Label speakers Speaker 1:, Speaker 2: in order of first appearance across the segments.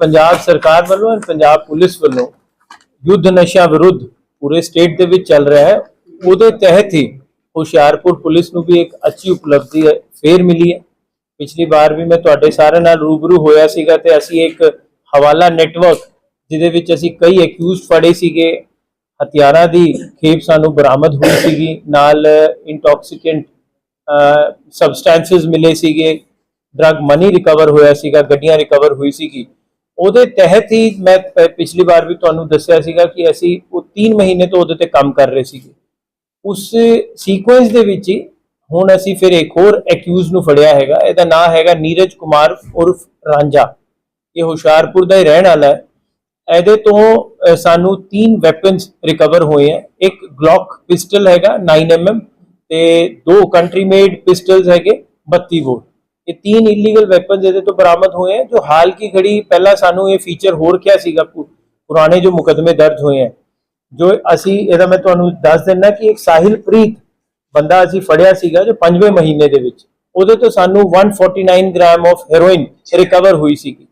Speaker 1: ਪੰਜਾਬ ਸਰਕਾਰ ਵੱਲੋਂ ਔਰ ਪੰਜਾਬ ਪੁਲਿਸ ਵੱਲੋਂ ਯੁੱਧ ਨਸ਼ਾ ਵਿਰੁੱਧ ਪੂਰੇ ਸਟੇਟ ਦੇ ਵਿੱਚ ਚੱਲ ਰਿਹਾ ਹੈ। ਉਹਦੇ ਤਹਿਤ ਹੀ ਹੁਸ਼ਿਆਰਪੁਰ ਪੁਲਿਸ ਨੂੰ ਵੀ ਇੱਕ ਅੱਛੀ ਉਪਲਬਧੀ ਹੈ ਫੇਰ ਮਿਲੀ ਹੈ। ਪਿਛਲੀ ਵਾਰ ਵੀ ਮੈਂ ਤੁਹਾਡੇ ਸਾਰਿਆਂ ਨਾਲ ਰੂਬਰੂ ਹੋਇਆ ਸੀਗਾ ਤੇ ਅਸੀਂ ਇੱਕ ਹਵਾਲਾ ਨੈਟਵਰਕ ਜਿਹਦੇ ਵਿੱਚ ਅਸੀਂ ਕਈ ਅਕਿਊਜ਼ਡ ਫੜੇ ਸੀਗੇ। ਹਥਿਆਰਾਂ ਦੀ ਖੇਪ ਸਾਨੂੰ ਬਰਾਮਦ ਹੋਈ ਸੀਗੀ। ਨਾਲ ਇੰਟੌਕਸੀਕੈਂਟ ਸਬਸਟੈਂਸਸ ਮਿਲੇ ਸੀਗੇ। ਡਰਗ ਮਨੀ ਰਿਕਵਰ ਹੋਇਆ ਸੀਗਾ। ਗੱਡੀਆਂ ਰਿਕਵਰ ਹੋਈ ਸੀਗੀ। ਉਹਦੇ ਤਹਿਤ ਹੀ ਮੈਂ ਪਿਛਲੀ ਵਾਰ ਵੀ ਤੁਹਾਨੂੰ ਦੱਸਿਆ ਸੀਗਾ ਕਿ ਅਸੀਂ ਉਹ 3 ਮਹੀਨੇ ਤੋਂ ਉਹਦੇ ਤੇ ਕੰਮ ਕਰ ਰਹੇ ਸੀਗੇ। ਉਸ ਸੀਕੁਐਂਸ ਦੇ ਵਿੱਚ ਹੀ ਹੁਣ ਅਸੀਂ ਫਿਰ ਇੱਕ ਹੋਰ ਅਕਿਊਜ਼ ਨੂੰ ਫੜਿਆ ਹੈਗਾ। ਇਹਦਾ ਨਾਮ ਹੈਗਾ ਨੀਰਜ ਕੁਮਾਰ ਉਰਫ ਰਾਂਝਾ। ਇਹ ਹੁਸ਼ਿਆਰਪੁਰ ਦਾ ਹੀ ਰਹਿਣ ਵਾਲਾ ਹੈ। ਇਹਦੇ ਤੋਂ ਸਾਨੂੰ ਤਿੰਨ ਵੈਪਨਸ ਰਿਕਵਰ ਹੋਏ ਹੈ। ਇੱਕ ਗਲੌਕ ਪਿਸਟਲ ਹੈਗਾ 9mm ਤੇ ਦੋ ਕੰਟਰੀ ਮੇਡ ਪਿਸਟਲਸ ਹੈਗੇ 32 ਬੋਰ ਇਹ ਤਿੰਨ ਇਲੀਗਲ ਵੈਪਨਸ ਇਹਦੇ ਤੋਂ ਬਰਾਮਦ ਹੋਏ ਹੈ, ਜੋ ਹਾਲ ਕੀ ਘੜੀ ਪਹਿਲਾਂ ਸਾਨੂੰ ਇਹ ਫੀਚਰ ਹੋਰ ਕਿਆ ਸੀਗਾ ਪੁਰਾਣੇ ਜੋ ਮੁਕਦਮੇ ਦਰਜ ਹੋਏ ਹੈ। ਜੋ ਅਸੀਂ, ਇਹਦਾ ਮੈਂ ਤੁਹਾਨੂੰ ਦੱਸ ਦਿੰਦਾ ਕਿ ਇੱਕ ਸਾਹਿਲ ਪ੍ਰੀਤ ਬੰਦਾ ਅਸੀਂ ਫੜਿਆ ਸੀਗਾ ਜੋ 5ਵੇਂ ਮਹੀਨੇ ਦੇ ਵਿੱਚ। ਉਹਦੇ ਤੋਂ ਸਾਨੂੰ 149 ਗ੍ਰਾਮ ਆਫ ਹੈਰੋਇਨ ਰਿਕਵਰ ਹੋਈ ਸੀਗੀ।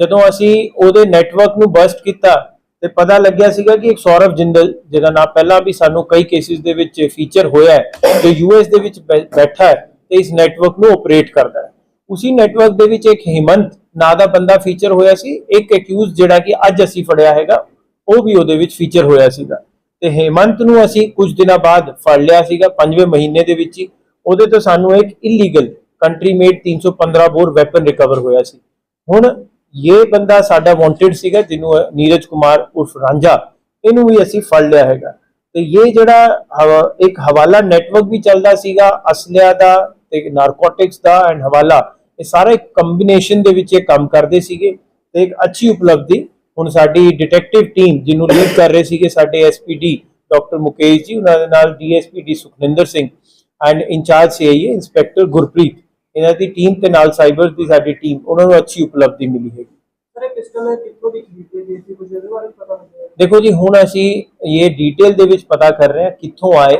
Speaker 1: ਜਦੋਂ ਅਸੀਂ ਉਹਦੇ ਨੈਟਵਰਕ ਨੂੰ ਬਸਟ ਕੀਤਾ ਤੇ ਪਤਾ ਲੱਗਿਆ ਸੀਗਾ ਕਿ ਇੱਕ ਸੌਰਵ ਜਿੰਦਲ, ਜਿਹਦਾ ਨਾਮ ਪਹਿਲਾਂ ਵੀ ਸਾਨੂੰ ਕਈ ਕੇਸਿਸ ਦੇ ਵਿੱਚ ਫੀਚਰ ਹੋਇਆ ਹੈ, ਜੋ ਯੂਐਸ ਦੇ ਵਿੱਚ ਬੈਠਾ ਹੈ ਤੇ ਇਸ ਨੈਟਵਰਕ ਨੂੰ ਆਪਰੇਟ ਕਰਦਾ ਉਸੇ ਨੈਟਵਰਕ ਦੇ ਵਿੱਚ ਇੱਕ ਹਿਮੰਤ ਨਾਂ ਦਾ ਬੰਦਾ ਫੀਚਰ ਹੋਇਆ ਸੀ ਇੱਕ ਅਕਿਊਜ਼ ਜਿਹੜਾ ਕਿ ਅੱਜ ਅਸੀਂ ਫੜਿਆ ਹੈਗਾ ਉਹ ਵੀ ਉਹਦੇ ਵਿੱਚ ਫੀਚਰ ਹੋਇਆ ਸੀਗਾ ਤੇ ਹੇਮੰਤ ਨੂੰ ਅਸੀਂ ਕੁਝ ਦਿਨਾਂ ਬਾਅਦ ਫੜ ਲਿਆ ਸੀਗਾ ਪੰਜਵੇਂ ਮਹੀਨੇ ਦੇ ਵਿੱਚ ਹੀ ਉਹਦੇ ਤੋਂ ਸਾਨੂੰ ਇੱਕ illegal country made 315 bore weapon recover ਹੋਇਆ ਸੀ ਹੁਣ ਇਹ ਬੰਦਾ ਸਾਡਾ ਵਾਂਟਡ ਸੀਗਾ ਜਿਹਨੂੰ ਨੀਰਜ ਕੁਮਾਰ ਉਰਫ ਰਾਂਝਾ ਇਹਨੂੰ ਵੀ ਅਸੀਂ ਫੜ ਲਿਆ ਹੈਗਾ ਤੇ ਇਹ ਜਿਹੜਾ ਹਵਾ- ਇੱਕ ਹਵਾਲਾ ਨੈਟਵਰਕ ਵੀ ਚੱਲਦਾ ਸੀਗਾ ਅਸਲਿਆਂ ਦਾ ਤੇ ਨਾਰਕੋਟਿਕਸ ਦਾ ਐਂਡ ਹਵਾਲਾ ਇਹ ਸਾਰਾ ਇੱਕ ਕੰਬੀਨੇਸ਼ਨ ਦੇ ਵਿੱਚ ਇਹ ਕੰਮ ਕਰਦੇ ਸੀਗੇ ਤੇ ਇੱਕ ਅੱਛੀ ਉਪਲਬਧੀ ਹੁਣ ਸਾਡੀ ਡਿਟੈਕਟਿਵ ਟੀਮ ਜਿਹਨੂੰ ਲੀਡ ਕਰ ਰਹੇ ਸੀਗੇ ਸਾਡੇ ਐਸਪੀਡੀ ਡਾਕਟਰ ਮੁਕੇਸ਼ ਜੀ ਉਹਨਾਂ ਦੇ ਨਾਲ DSPD Sukhninder Singh and incharge CIA inspector Gurpreet ਇਹਨਾਂ ਦੀ ਟੀਮ ਤੇ ਨਾਲ ਸਾਈਬਰ ਦੀ ਸਾਡੀ ਟੀਮ ਉਹਨਾਂ ਨੂੰ ਅੱਛੀ ਉਪਲਬਧੀ ਮਿਲੀ ਹੈ ਦੇਖੋ ਜੀ ਹੁਣ ਅਸੀਂ ਇਹ ਡੀਟੇਲ ਦੇ ਵਿੱਚ ਪਤਾ ਕਰ ਰਹੇ ਹਾਂ ਕਿੱਥੋਂ ਆਏ।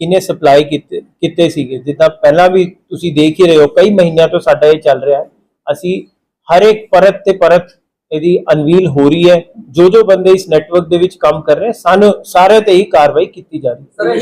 Speaker 1: ਕਿਨੇ ਸਪਲਾਈ ਕੀਤੇ ਕਿਤੇ ਸੀਗੇ? ਜਿੱਦਾਂ ਪਹਿਲਾਂ ਵੀ ਤੁਸੀਂ ਦੇਖ ਹੀ ਰਹੇ ਹੋ ਕਈ ਮਹੀਨਿਆਂ ਤੋਂ ਸਾਡਾ ਇਹ ਚੱਲ ਰਿਹਾ ਹੈ। ਅਸੀਂ ਹਰ ਇੱਕ ਪਰਤ ਤੇ ਪਰਤ ਇਹਦੀ ਅਨਵੀਲ ਹੋ ਰਹੀ ਹੈ। ਜੋ ਜੋ ਬੰਦੇ ਇਸ ਨੈਟਵਰਕ ਦੇ ਵਿੱਚ ਕੰਮ ਕਰ ਰਹੇ ਹਨ, ਸਾਨੂੰ ਸਾਰੇ ਤੇ ਹੀ ਕਾਰਵਾਈ ਕੀਤੀ ਜਾ ਰਹੀ ਹੈ।